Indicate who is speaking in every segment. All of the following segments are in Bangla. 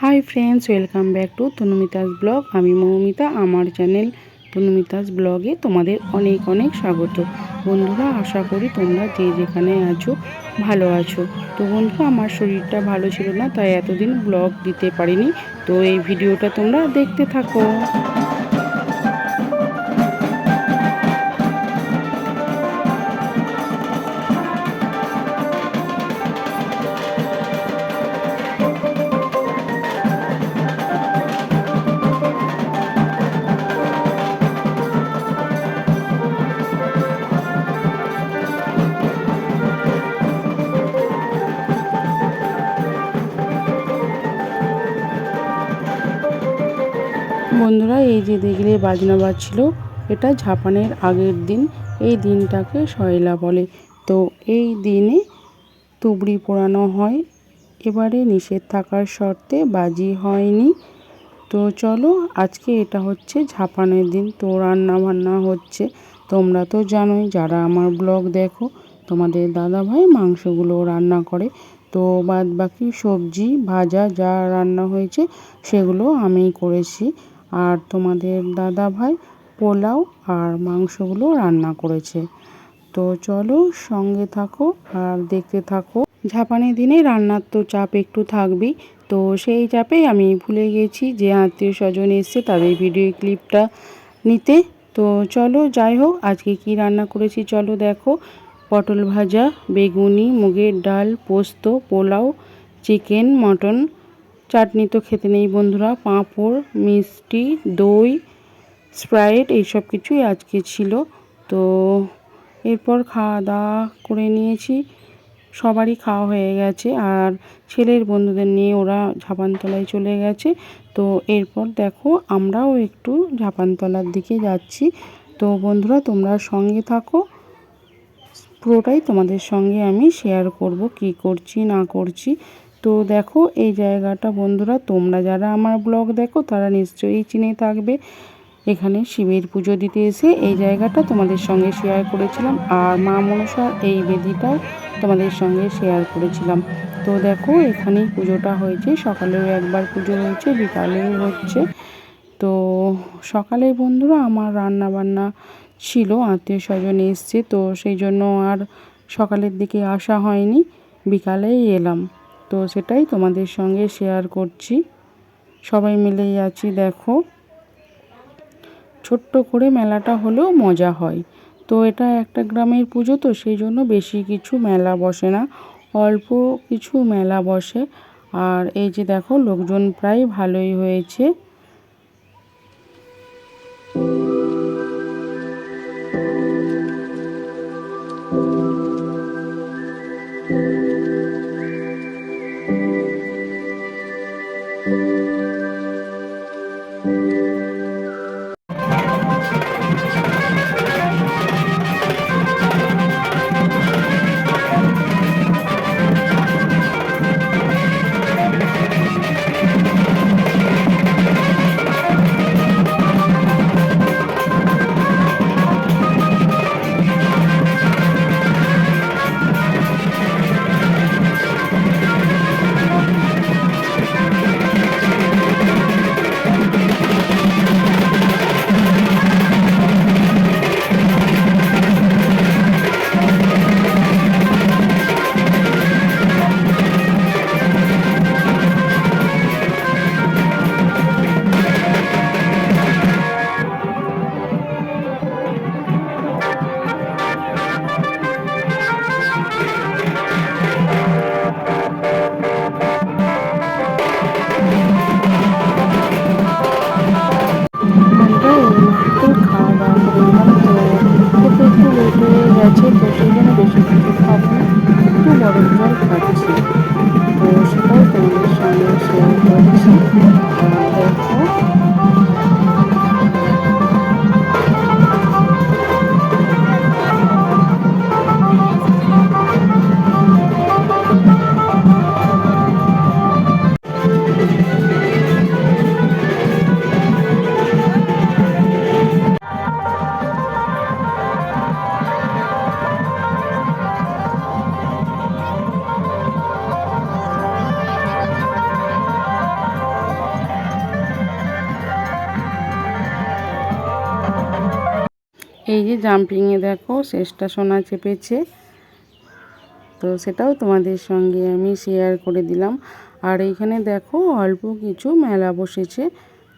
Speaker 1: Hi friends, welcome back to Tanumita's blog. আমি মৌমিতা, আমার চ্যানেল তনুমিতাস ব্লগে তোমাদের অনেক অনেক স্বাগত। বন্ধুরা, আশা করি তোমরা যে যেখানে আছো ভালো আছো। তো বন্ধু আমার শরীরটা ভালো ছিল না, তাই এতদিন ব্লগ দিতে পারিনি। তো এই ভিডিওটা তোমরা দেখতে থাকো। বন্ধুরা এই যে দেখলে বাজনা বাজছিল, এটা ঝাপানের আগের দিন, এই দিনটাকে শয়লা বলে। তো এই দিনে তুবড়ি পোড়ানো হয়, এবারে নিষেধ থাকার শর্তে বাজি হয়নি। তো চলো, আজকে এটা হচ্ছে ঝাপানের দিন, তো রান্না বান্না হচ্ছে। তোমরা তো জানোই, যারা আমার ব্লগ দেখো, তোমাদের দাদা ভাই মাংসগুলো রান্না করে। তো বাদ বাকি সবজি, ভাজা যা রান্না হয়েছে, সেগুলো আমিই করেছি। আর তোমাদের দাদা ভাই পোলাও আর মাংসগুলো রান্না করেছে। তো চলো সঙ্গে থাকো আর দেখতে থাকো। ঝাপানি দিনে রান্নার তো চাপ একটু থাকবেই। তো সেই চাপে আমি ভুলে গেছি যে আত্মীয় স্বজন এসছে তাদের ভিডিও ক্লিপটা নিতে। তো চলো যাই হোক, আজকে কি রান্না করেছি চলো দেখো। পটল ভাজা, বেগুনি, মুগের ডাল, পোস্ত, পোলাও, চিকেন, মটন চাটনি তো খেতে নেই বন্ধুরা, পাঁপড়, মিষ্টি, দই, স্প্রাইট, এইসব কিছুই আজকে ছিল। তো এরপর খাওয়া দাওয়া করে নিয়েছি। সবারই খাওয়া হয়ে গেছে আর ছেলের বন্ধুদের নিয়ে ওরা ঝাপানতলায় চলে গেছে। তো এরপর দেখো আমরাও একটু ঝাপানতলার দিকে যাচ্ছি। তো বন্ধুরা তোমরা সঙ্গে থাকো। পুরোটাই তোমাদের সঙ্গে আমি শেয়ার করব, কি করছি, না করছি। তো দেখো, এই জায়গাটা বন্ধুরা, তোমরা যারা আমার ব্লগ দেখো, তারা নিশ্চয়ই চিনে থাকবে। এখানে শিবের পুজো দিতে এসে এই জায়গাটা তোমাদের সঙ্গে শেয়ার করেছিলাম আর মা মনসার এই বেদিটাও তোমাদের সঙ্গে শেয়ার করেছিলাম। তো দেখো, এখানেই পুজোটা হয়েছে। সকালেও একবার পুজো হয়েছে, বিকালেও হচ্ছে। তো সকালে বন্ধুরা, আমার রান্না বান্না ছিল, আত্মীয় স্বজন এসছে, তো সেই জন্য আর সকালের দিকে আসা হয়নি। বিকালেই এলাম। তো সেটাই তোমাদের সঙ্গে শেয়ার করছি। সবাই মিলেই আছি, দেখো। ছোট্ট করে মেলাটা হলেও মজা হয়। তো এটা একটা গ্রামের পুজো, তো সেই জন্য বেশি কিছু মেলা বসে না, অল্প কিছু মেলা বসে। আর এই যে দেখো, লোকজন প্রায় ভালোই হয়েছে। thank you এই যে জাম্পিংয়ে দেখো, শেষটা সোনা চেপেছে। তো সেটাও তোমাদের সঙ্গে আমি শেয়ার করে দিলাম। আর এইখানে দেখো অল্প কিছু মেলা বসেছে।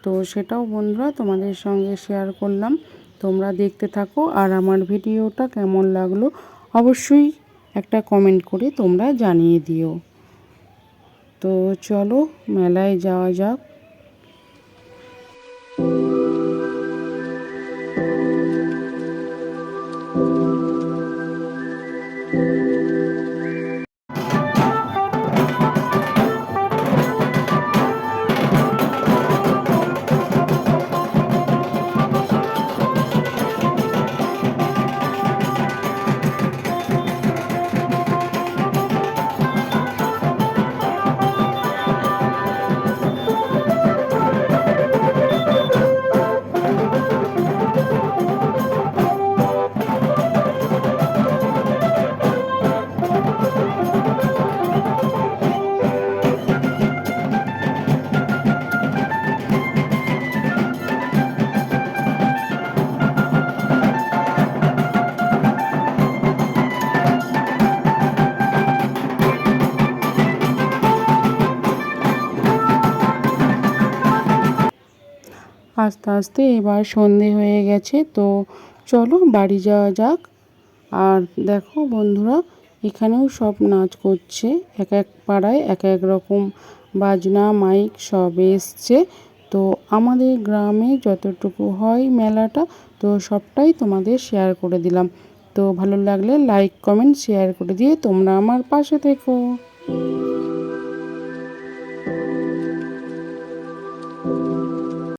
Speaker 1: তো সেটাও বন্ধুরা তোমাদের সঙ্গে শেয়ার করলাম। তোমরা দেখতে থাকো আর আমার ভিডিওটা কেমন লাগল অবশ্যই একটা কমেন্ট করে তোমরা জানিয়ে দিও। তো চলো মেলায় যাওয়া যাক। আস্তে আস্তে এবার সন্ধে হয়ে গেছে, তো চলো বাড়ি যাওয়া যাক। আর দেখো বন্ধুরা, এখানেও সব নাচ করছে, এক এক পাড়ায় এক এক রকম বাজনা, মাইক সব এসছে। তো আমাদের গ্রামে যতটুকু হয় মেলাটা, তো সবটাই তোমাদের শেয়ার করে দিলাম। তো ভালো লাগলে লাইক কমেন্ট শেয়ার করে দিয়ে তোমরা আমার পাশে থেকো।